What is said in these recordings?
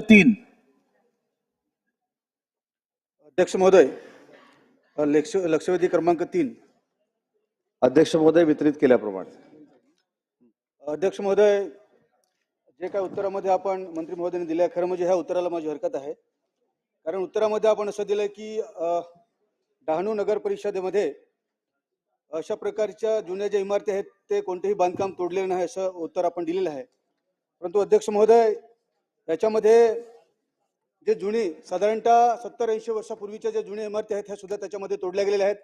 तीन. अध्यक्ष महोदय लक्ष लक्षवेधी क्रमांक तीन. अध्यक्ष महोदय वितरित केल्याप्रमाणे. अध्यक्ष महोदय जे काय उत्तरामध्ये आपण मंत्री महोदयांनी दिले आहे खरं म्हणजे ह्या उत्तराला माझी हरकत आहे. कारण उत्तरामध्ये आपण असं दिलंय की डहाणू नगर परिषदेमध्ये अशा प्रकारच्या जुन्या ज्या इमारती आहेत ते कोणतेही बांधकाम तोडलेलं नाही असं उत्तर आपण दिलेलं आहे. परंतु अध्यक्ष महोदय याच्यामध्ये जे जुनी साधारणतः सत्तर ऐंशी वर्षापूर्वीच्या ज्या जुन्या इमारती आहेत ह्या सुद्धा त्याच्यामध्ये तोडल्या गेलेल्या आहेत.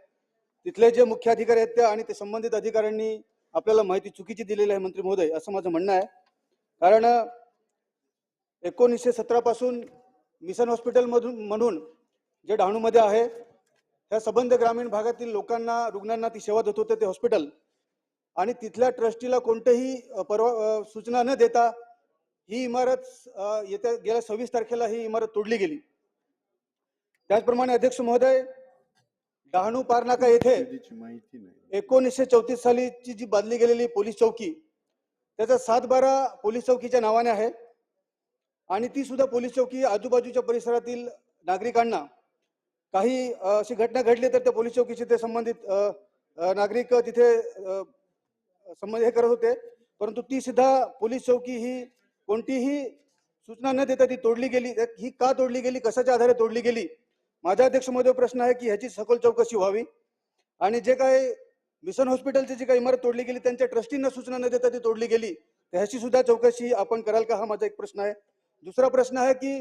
तिथले जे मुख्य अधिकारी आहेत ते आणि ते संबंधित अधिकाऱ्यांनी आपल्याला माहिती चुकीची दिलेली आहे मंत्री महोदय असं माझं म्हणणं आहे. कारण एकोणीसशे सतरापासून मिशन हॉस्पिटलमधून म्हणून जे डहाणूमध्ये आहे त्या संबंध ग्रामीण भागातील लोकांना रुग्णांना ती सेवा देत होते ते हॉस्पिटल. आणि तिथल्या ट्रस्टीला कोणतेही परवा सूचना न देता ही इमारत येत्या गेल्या सव्वीस तारखेला ही इमारत तोडली गेली. त्याचप्रमाणे अध्यक्ष महोदय डहाणू पारनाका येथे माहिती नाही. एकोणीसशे चौतीस सालीची जी बांधली गेलेली पोलीस चौकी त्याचा सात बारा पोलीस चौकीच्या नावाने आहे. आणि ती सुद्धा पोलीस चौकी आजूबाजूच्या परिसरातील नागरिकांना काही अशी घटना घडली तर त्या पोलीस चौकीचे ते संबंधित नागरिक तिथे संबंध हे करत होते. परंतु ती सुद्धा पोलीस चौकी ही कोणतीही सूचना न देता ती तोडली गेली. ही का तोडली गेली? कशाच्या आधारे तोडली गेली? माझ्या अध्यक्ष महोदय प्रश्न आहे की ह्याची सखोल चौकशी व्हावी. आणि जे काय मिशन हॉस्पिटलची जी काही इमारत तोडली गेली त्यांच्या ट्रस्टींना सूचना न देता ती तोडली गेली तर ह्याची सुद्धा चौकशी आपण कराल का? हा माझा एक प्रश्न आहे. दुसरा प्रश्न आहे की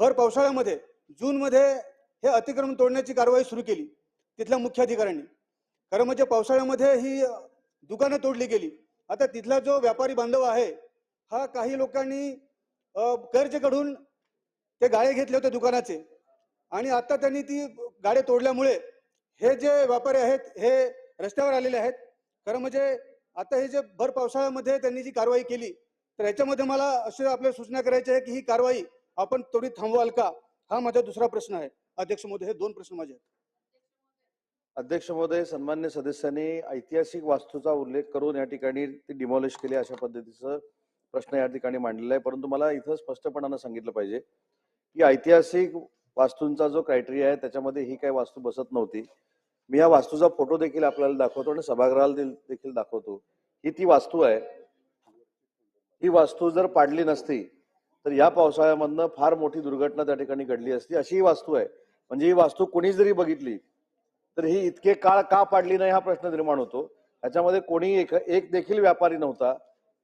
भर पावसाळ्यामध्ये जूनमध्ये हे अतिक्रमण तोडण्याची कारवाई सुरू केली तिथल्या मुख्य अधिकाऱ्यांनी खरं म्हणजे पावसाळ्यामध्ये ही दुकानं तोडली गेली. आता तिथला जो व्यापारी बांधव आहे हा काही लोकांनी अ, कर्ज ते गाळे घेतले होते दुकानाचे. आणि आता त्यांनी ती गाडे तोडल्यामुळे हे जे व्यापारी आहेत हे रस्त्यावर आलेले आहेत. खरं म्हणजे आता हे जे भर पावसाळ्यामध्ये त्यांनी जी कारवाई केली तर याच्यामध्ये मला असे आपल्याला सूचना करायची आहे की ही कारवाई आपण थोडी थांबवाल का? हा माझा दुसरा प्रश्न आहे. अध्यक्ष महोदय हे दोन प्रश्न माझे आहेत. अध्यक्ष महोदय सन्मान्य सदस्यांनी ऐतिहासिक वास्तूचा उल्लेख करून या ठिकाणी ती डिमॉलिश केली अशा पद्धतीचं प्रश्न या ठिकाणी मांडलेला आहे. परंतु मला इथं स्पष्टपणानं सांगितलं पाहिजे की ऐतिहासिक वास्तूंचा जो क्रायटेरिया आहे त्याच्यामध्ये ही काही वास्तू बसत नव्हती. मी या वास्तूचा फोटो देखील आपल्याला दाखवतो आणि सभागृहाला देखील दाखवतो. ही ती वास्तू आहे. ही वास्तू जर पाडली नसती तर या पावसाळ्यामधनं फार मोठी दुर्घटना त्या ठिकाणी घडली असती. अशी ही वास्तू आहे. म्हणजे ही वास्तू कोणी जरी बघितली तर ही इतके काळ का पाडली नाही हा प्रश्न निर्माण होतो. त्याच्यामध्ये कोणी एक एक देखील व्यापारी नव्हता.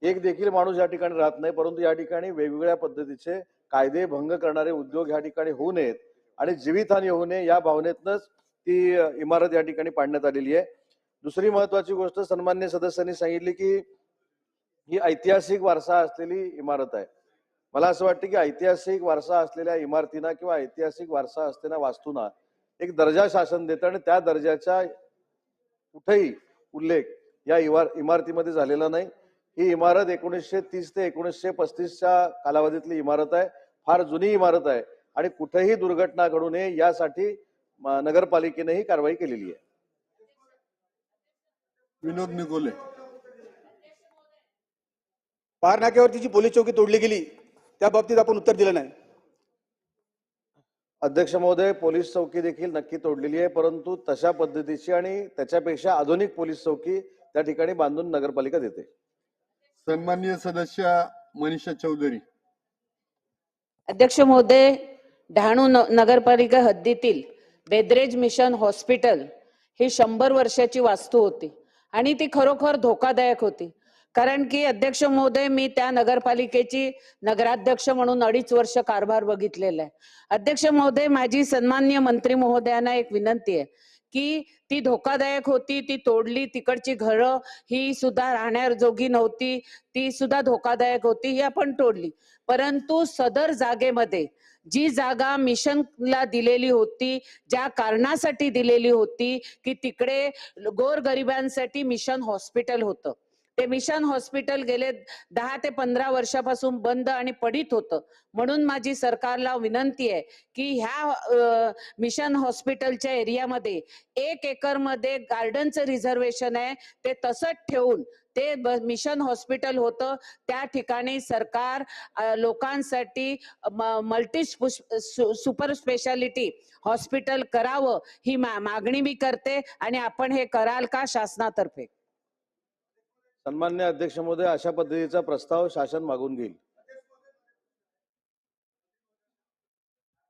एक देखील माणूस या ठिकाणी राहत नाही परंतु या ठिकाणी वेगवेगळ्या पद्धतीचे कायदे भंग करणारे उद्योग या ठिकाणी होऊ नयेत आणि जीवितहानी होऊ नये या भावनेतनच ती इमारत या ठिकाणी पाडण्यात आलेली आहे. दुसरी महत्वाची गोष्ट सन्मान्य सदस्यांनी सांगितली की ही ऐतिहासिक वारसा असलेली इमारत आहे. मला असं वाटतं की ऐतिहासिक वारसा असलेल्या इमारतींना किंवा ऐतिहासिक वारसा असलेल्या वास्तूंना एक दर्जा शासन देतं आणि त्या दर्जाच्या कुठेही उल्लेख या इमार इमारतीमध्ये झालेला नाही. ही इमारत एकोणीसशे तीस ते एकोणीसशे पस्तीसच्या कालावधीतली इमारत आहे. फार जुनी इमारत आहे आणि कुठेही दुर्घटना घडू नये यासाठी म- नगरपालिकेने ही कारवाई केलेली आहे. विनोद निकोले पार नाक्यावरती जी पोलीस चौकी तोडली गेली त्या बाबतीत आपण उत्तर दिलं नाही. अध्यक्ष महोदय पोलीस चौकी देखील नक्की तोडलेली आहे परंतु तशा पद्धतीची आणि त्याच्यापेक्षा आधुनिक पोलीस चौकी त्या ठिकाणी बांधून नगरपालिका देते. सन्माननीय सदस्य मनीषा चौधरी. अध्यक्ष महोदय डहाणू नगरपालिका हद्दीतील बेदरेज मिशन हॉस्पिटल ही शंभर वर्षाची वास्तू होती आणि ती खरोखर धोकादायक होती. कारण की अध्यक्ष महोदय मी त्या नगरपालिकेची नगराध्यक्ष म्हणून अडीच वर्ष कारभार बघितलेला आहे. अध्यक्ष महोदय माझी सन्मान्य मंत्री महोदयांना एक विनंती आहे. की ती धोकादायक होती ती तोडली तिकडची घरं ही सुद्धा राहण्याजोगी नव्हती ती सुद्धा धोकादायक होती ही आपण तोडली. परंतु सदर जागेमध्ये जी जागा मिशनला दिलेली होती ज्या कारणासाठी दिलेली होती की तिकडे गोरगरिबांसाठी मिशन हॉस्पिटल होतं. ते मिशन हॉस्पिटल गेले दहा ते पंधरा वर्षापासून बंद आणि पडित होतं. म्हणून माझी सरकारला विनंती आहे की ह्या मिशन हॉस्पिटलच्या एरियामध्ये एक एकरमध्ये गार्डनचं रिझर्वेशन आहे. ते तसंच ठेवून ते मिशन हॉस्पिटल होतं. त्या ठिकाणी सरकार लोकांसाठी मल्टी सुपर स्पेशालिटी हॉस्पिटल करावं ही मा- मागणी मी करते आणि आपण हे कराल का शासनातर्फे? सन्मान्य अध्यक्ष महोदय अशा पद्धतीचा प्रस्ताव शासन मागून घेईल.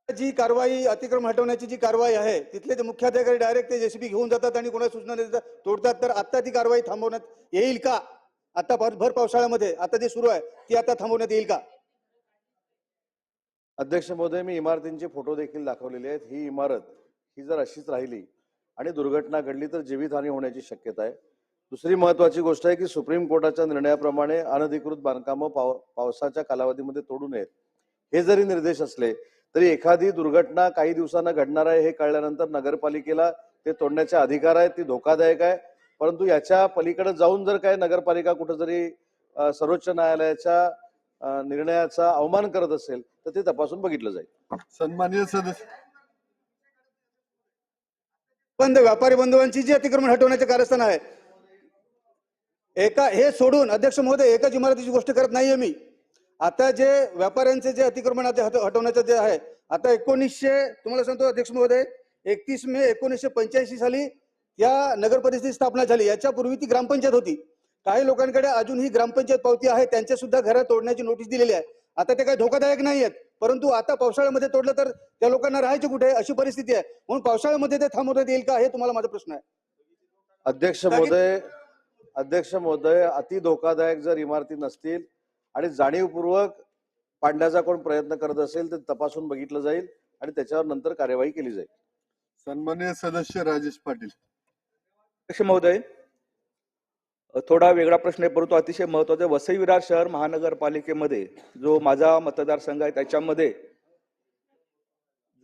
जी कारवाई अतिक्रमण हटवण्याची जी कारवाई आहे तिथले ते मुख्याधिकारी डायरेक्ट ते जेसीबी घेऊन जातात आणि कोणा सूचना देतात तोडतात तर आता ती कारवाई थांबवण्यात येईल का? आता भर भर पावसाळ्यामध्ये आता जे सुरू आहे ती आता थांबवण्यात येईल का? अध्यक्ष महोदय मी इमारतींचे फोटो देखील दाखवलेले आहेत. ही इमारत ही जर अशीच राहिली आणि दुर्घटना घडली तर जीवितहानी होण्याची शक्यता आहे. दुसरी महत्वाची गोष्ट आहे की सुप्रीम कोर्टाच्या निर्णयाप्रमाणे अनधिकृत बांधकामं पाव पावसाच्या कालावधीमध्ये तोडू नयेत. हे जरी निर्देश असले तरी एखादी दुर्घटना काही दिवसांना घडणार आहे हे कळल्यानंतर नगरपालिकेला ते तोडण्याचे अधिकार आहेत ती धोकादायक आहे. परंतु याच्या पलीकडे जाऊन जर काय नगरपालिका कुठेतरी अ, सर्वोच्च न्यायालयाच्या निर्णयाचा अवमान करत असेल तर ते तपासून बघितलं जाईल. सन्मान्य सदस्य. बंद व्यापारी बंधवांची जी अतिक्रमण हटवण्याचे कारस्थान आहे एका हे सोडून अध्यक्ष महोदय एकाच इमारतीची गोष्ट करत नाहीये मी. आता जे व्यापाऱ्यांचे जे अतिक्रमण हटवण्याचं जे आहे आता एकोणीसशे तुम्हाला सांगतो अध्यक्ष महोदय एकतीस मे एकोणीसशे पंच्याऐंशी साली या नगर परिषदेची स्थापना झाली. याच्यापूर्वी ती ग्रामपंचायत होती. काही लोकांकडे अजून ही ग्रामपंचायत पावती आहे त्यांच्या सुद्धा घरं तोडण्याची नोटीस दिलेली आहे. आता ते काही धोकादायक नाही आहेत परंतु आता पावसाळ्यामध्ये तोडलं तर त्या लोकांना राहायचे कुठे अशी परिस्थिती आहे. म्हणून पावसाळ्यामध्ये ते थांबवण्यात येईल का हे तुम्हाला माझा प्रश्न आहे. अध्यक्ष महोदय अध्यक्ष महोदय अति धोकादायक जर इमारती नसतील आणि जाणीवपूर्वक पाडण्याचा कोण प्रयत्न करत असेल तर तपासून बघितलं जाईल आणि त्याच्यावर नंतर कार्यवाही केली जाईल. सन्मान्य सदस्य राजेश पाटील. अध्यक्ष महोदय थोडा वेगळा प्रश्न आहे परंतु अतिशय महत्त्वाचा आहे. वसई विरार शहर महानगरपालिकेमध्ये जो माझा मतदारसंघ आहे त्याच्यामध्ये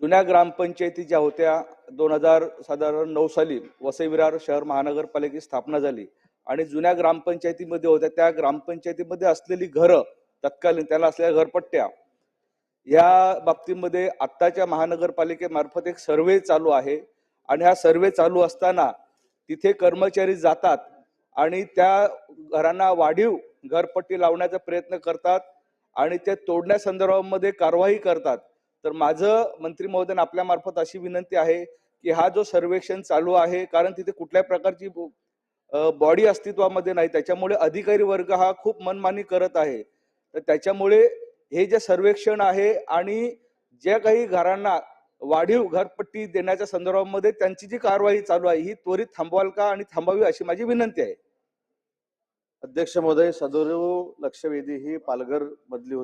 जुन्या ग्रामपंचायती ज्या होत्या दोन हजार साधारण नऊ साली वसई विरार शहर महानगरपालिकेची स्थापना झाली. आणि जुन्या ग्रामपंचायतीमध्ये होत्या त्या ग्रामपंचायतीमध्ये असलेली घरं तत्कालीन त्याला असलेल्या घरपट्ट्या या बाबतीमध्ये आत्ताच्या महानगरपालिकेमार्फत एक सर्वे चालू आहे आणि हा सर्वे चालू असताना तिथे कर्मचारी जातात आणि त्या घरांना वाढीव घरपट्टी लावण्याचा प्रयत्न करतात आणि ते तोडण्यासंदर्भामध्ये कारवाई करतात. तर माझं मंत्री महोदय आपल्यामार्फत अशी विनंती आहे की हा जो सर्वेक्षण चालू आहे कारण तिथे कुठल्या प्रकारची बॉडी अस्तित्वामध्ये नाही. त्याच्यामुळे अधिकारी वर्ग हा खूप मनमानी करत आहे. तर त्याच्यामुळे हे जे सर्वेक्षण आहे आणि ज्या काही घरांना वाढीव घरपट्टी देण्याच्या संदर्भामध्ये त्यांची जी कारवाई चालू आहे ही त्वरित थांबवाल का आणि थांबावी अशी माझी विनंती आहे. अध्यक्ष महोदय सदोरव लक्षवेधी ही पालघर मधली होती.